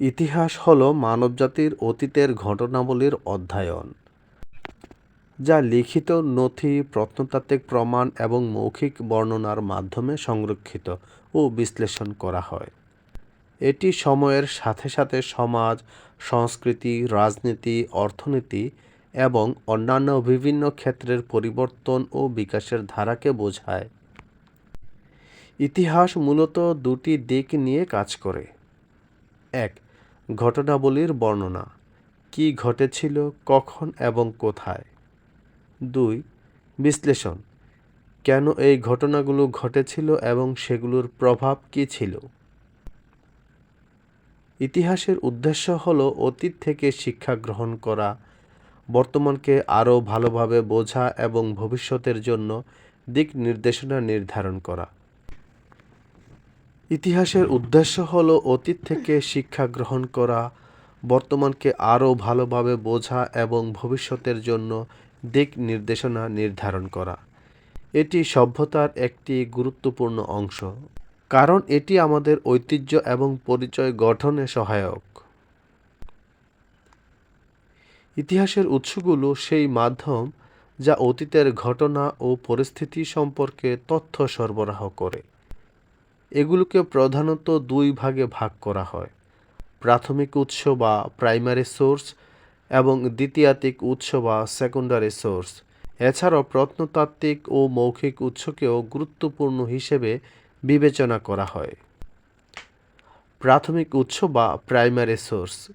ইতিহাস হল মানবজাতির অতীতের ঘটনাবলীর অধ্যয়ন, যা লিখিত নথি, প্রত্নতাত্ত্বিক প্রমাণ এবং মৌখিক বর্ণনার মাধ্যমে সংরক্ষিত ও বিশ্লেষণ করা হয়। এটি সময়ের সাথে সাথে সমাজ, সংস্কৃতি, রাজনীতি, অর্থনীতি এবং অন্যান্য বিভিন্ন ক্ষেত্রের পরিবর্তন ও বিকাশের ধারাকে বোঝায়। ইতিহাস মূলত দুটি দিক নিয়ে কাজ করে। এক ঘটনাবলীর বর্ণনা। কী ঘটেছিল, কখন এবং কোথায়? দুই, বিশ্লেষণ। কেন এই ঘটনাগুলো ঘটেছিল এবং সেগুলোর প্রভাব কী ছিল? ইতিহাসের উদ্দেশ্য হল অতীত থেকে শিক্ষা গ্রহণ করা, বর্তমানকে আরও ভালোভাবে বোঝা এবং ভবিষ্যতের জন্য দিক নির্দেশনা নির্ধারণ করা। ইতিহাসের উদ্দেশ্য হল অতীত থেকে শিক্ষা গ্রহণ করা, বর্তমানকে আরও ভালোভাবে বোঝা এবং ভবিষ্যতের জন্য দিক নির্দেশনা নির্ধারণ করা। এটি সভ্যতার একটি গুরুত্বপূর্ণ অংশ, কারণ এটি আমাদের ঐতিহ্য এবং পরিচয় গঠনে সহায়ক। ইতিহাসের উৎসগুলো সেই মাধ্যম যা অতীতের ঘটনা ও পরিস্থিতি সম্পর্কে তথ্য সরবরাহ করে। এগুলোকে প্রধানত দুই ভাগে ভাগ করা হয়। প্রাথমিক উৎস বা প্রাইমারি সোর্স এবং দ্বিতীয়াতিক উৎস বা সেকেন্ডারি সোর্স। এছাড়াও প্রত্নতাত্ত্বিক ও মৌখিক উৎসকেও গুরুত্বপূর্ণ হিসেবে বিবেচনা করা হয়। প্রাথমিক উৎস বা প্রাইমারি সোর্স।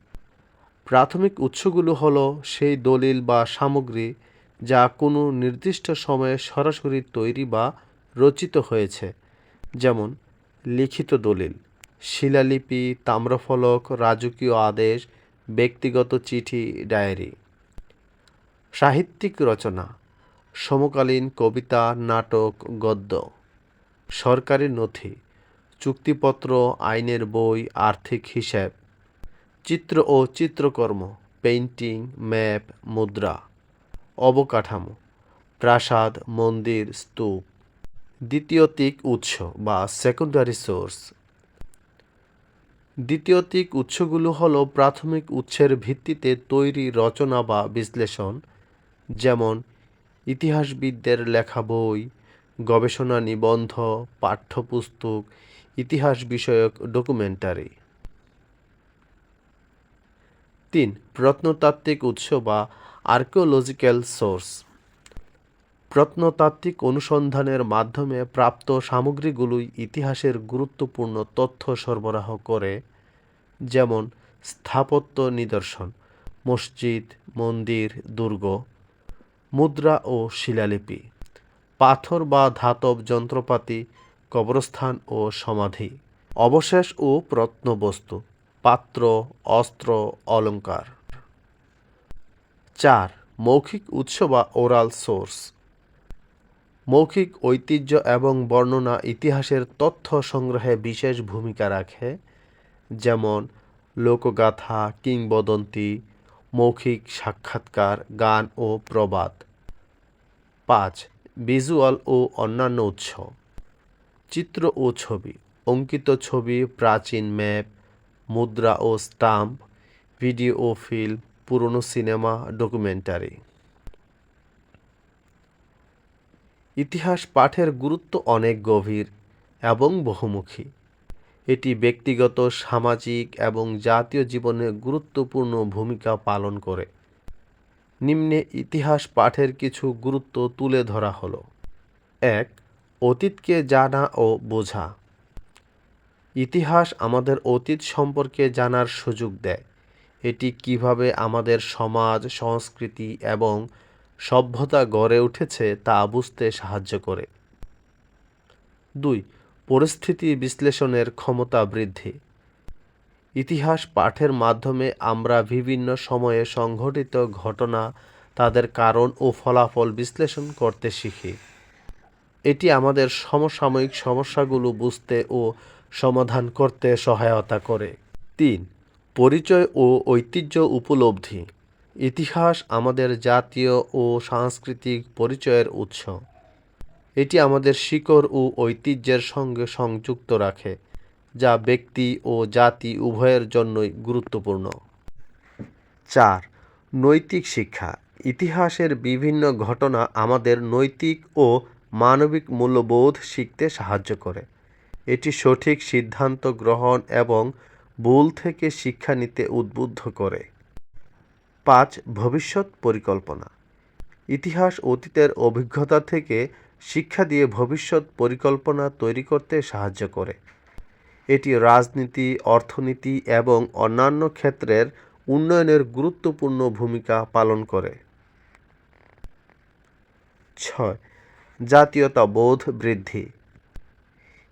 প্রাথমিক উৎসগুলো হলো সেই দলিল বা সামগ্রী যা কোনো নির্দিষ্ট সময়ে সরাসরি তৈরি বা রচিত হয়েছে। যেমন লিখিত দলিল। শিলালিপি, তাম্রফলক, রাজকীয় আদেশ, ব্যক্তিগত চিঠি, ডায়েরি। সাহিত্যিক রচনা, সমকালীন কবিতা, নাটক, গদ্য। সরকারি নথি, চুক্তিপত্র, আইনের বই, আর্থিক হিসাব। চিত্র ও চিত্রকর্ম, পেইন্টিং, ম্যাপ, মুদ্রা। অবকাঠামো, প্রাসাদ, মন্দির, স্তূপ। দ্বিতীয়তিক উৎস বা সেকেন্ডারি সোর্স দ্বিতীয়তিক উৎসগুলো হলো প্রাথমিক উৎসের ভিত্তিতে তৈরি রচনা বা বিশ্লেষণ, যেমন ইতিহাসবিদদের লেখা বই, গবেষণা নিবন্ধ, পাঠ্যপুস্তক, ইতিহাস বিষয়ক ডকুমেন্টারি তিন, প্রত্নতাত্ত্বিক উৎস বা আর্কিওলজিক্যাল সোর্স প্রত্নতাত্ত্বিক অনুসন্ধানের মাধ্যমে প্রাপ্ত সামগ্রীগুলোই ইতিহাসের গুরুত্বপূর্ণ তথ্য সরবরাহ করে, যেমন স্থাপত্য নিদর্শন, মসজিদ, মন্দির, দুর্গ, মুদ্রা ও শিলালিপি, পাথর বা ধাতব যন্ত্রপাতি, কবরস্থান ও সমাধি, অবশেষ ও প্রত্নবস্তু, পাত্র, অস্ত্র, অলঙ্কার। চার, মৌখিক উৎস বা ওরাল সোর্স। মৌখিক ঐতিহ্য এবং বর্ণনা ইতিহাসের তথ্য সংগ্রহে বিশেষ ভূমিকা রাখে, যেমন লোকগাথা, কিংবদন্তি, মৌখিক সাক্ষাৎকার, গান ও প্রবাদ। পাঁচ, ভিজুয়াল ও অন্যান্য উৎস। চিত্র ও ছবি, অঙ্কিত ছবি, প্রাচীন ম্যাপ, মুদ্রা ও স্টাম্প, ভিডিও ও ফিল্ম, পুরনো সিনেমা, ডকুমেন্টারি। ইতিহাস পাঠের গুরুত্ব অনেক গভীর এবং বহুমুখী। এটি ব্যক্তিগত, সামাজিক এবং জাতীয় জীবনে গুরুত্বপূর্ণ ভূমিকা পালন করে। নিম্নে ইতিহাস পাঠের কিছু গুরুত্ব তুলে ধরা হলো। এক, অতীতকে জানা ও বোঝা। ইতিহাস আমাদের অতীত সম্পর্কে জানার সুযোগ দেয়। এটি কীভাবে আমাদের সমাজ, সংস্কৃতি এবং সভ্যতা গড়ে উঠেছে তা বুঝতে সাহায্য করে। দুই, পরিস্থিতি বিশ্লেষণের ক্ষমতা বৃদ্ধি। ইতিহাস পাঠের মাধ্যমে আমরা বিভিন্ন সময়ে সংঘটিত ঘটনা তাদের কারণ ও ফলাফল বিশ্লেষণ করতে শিখি। এটি আমাদের সমসাময়িক সমস্যাগুলো বুঝতে ও সমাধান করতে সহায়তা করে। তিন, পরিচয় ও ঐতিহ্য উপলব্ধি। ইতিহাস আমাদের জাতীয় ও সাংস্কৃতিক পরিচয়ের উৎস। এটি আমাদের শিকড় ও ঐতিহ্যের সঙ্গে সংযুক্ত রাখে, যা ব্যক্তি ও জাতি উভয়ের জন্যই গুরুত্বপূর্ণ। চার, নৈতিক শিক্ষা। ইতিহাসের বিভিন্ন ঘটনা আমাদের নৈতিক ও মানবিক মূল্যবোধ শিখতে সাহায্য করে। এটি সঠিক সিদ্ধান্ত গ্রহণ এবং ভুল থেকে শিক্ষা নিতে উদ্বুদ্ধ করে। পাঁচ ভবিষ্যৎ পরিকল্পনা। ইতিহাস অতীতের অভিজ্ঞতা থেকে শিক্ষা দিয়ে ভবিষ্যৎ পরিকল্পনা তৈরি করতে সাহায্য করে। এটি রাজনীতি, অর্থনীতি এবং অন্যান্য ক্ষেত্রের উন্নয়নের গুরুত্বপূর্ণ ভূমিকা পালন করে। ছয়, জাতীয়তাবোধ বৃদ্ধি।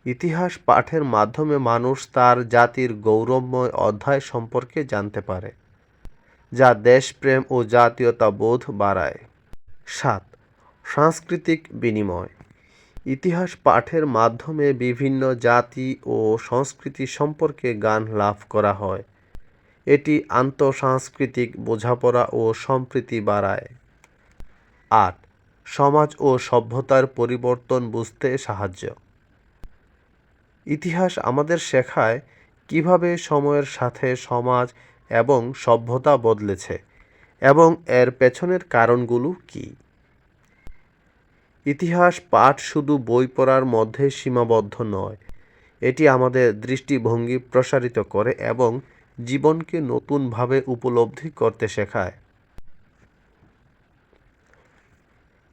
ইতিহাস পাঠের মাধ্যমে মানুষ তার জাতির গৌরবময় অধ্যায় সম্পর্কে জানতে পারে। যা দেশপ্রেম ও জাতীয়তাবোধ বাড়ায়। সাত, সাংস্কৃতিক বিনিময়। ইতিহাস পাঠের মাধ্যমে বিভিন্ন জাতি ও সংস্কৃতি সম্পর্কে জ্ঞান লাভ করা হয়। এটি আন্তঃসাংস্কৃতিক বোঝাপড়া ও সম্প্রীতি বাড়ায়। আট, সমাজ ও সভ্যতার পরিবর্তন বুঝতে সাহায্য। ইতিহাস আমাদের শেখায় কীভাবে সময়ের সাথে সমাজ এবং সভ্যতা বদলেছে, এবং এর পেছনের কারণগুলো কী? ইতিহাস পাঠ শুধু বই পড়ার মধ্যে সীমাবদ্ধ নয়, এটি আমাদের দৃষ্টিভঙ্গি প্রসারিত করে এবং জীবনকে নতুনভাবে উপলব্ধি করতে শেখায়।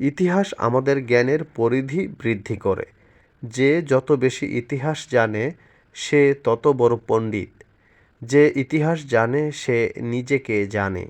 ইতিহাস আমাদের জ্ঞানের পরিধি বৃদ্ধি করে, যে যত বেশি ইতিহাস জানে, সে তত বড় পণ্ডিত। যে ইতিহাস জানে সে নিজেকে জানে।